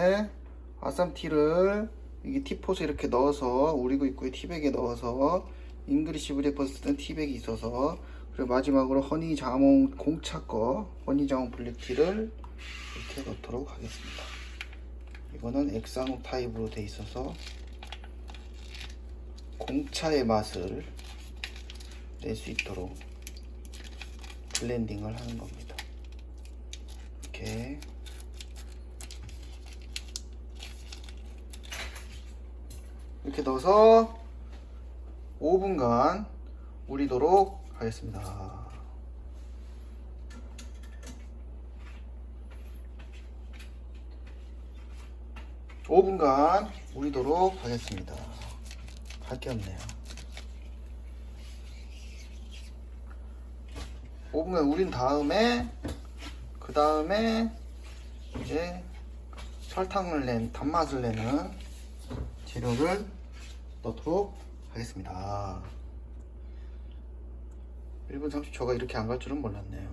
다음에 아쌈티를 이게 티폿에 이렇게 넣어서 우리고 입구에 티백에 넣어서 잉글리시 브레이퍼스트는 티백이 있어서 그리고 마지막으로 허니 자몽 공차 거 허니 자몽 블랙티를 이렇게 넣도록 하겠습니다. 이거는 액상옥 타입으로 돼 있어서 공차의 맛을 낼 수 있도록 블렌딩을 하는 겁니다. 이렇게 이렇게 넣어서 5분간 우리도록 하겠습니다. 오분간 우리도록 하겠습니다. 할 게 없네요. 5분간 우린 다음에 그 다음에 이제 설탕을 낸 단맛을 내는 재료를 넣도록 하겠습니다. 1분 30초가 이렇게 안 갈 줄은 몰랐네요.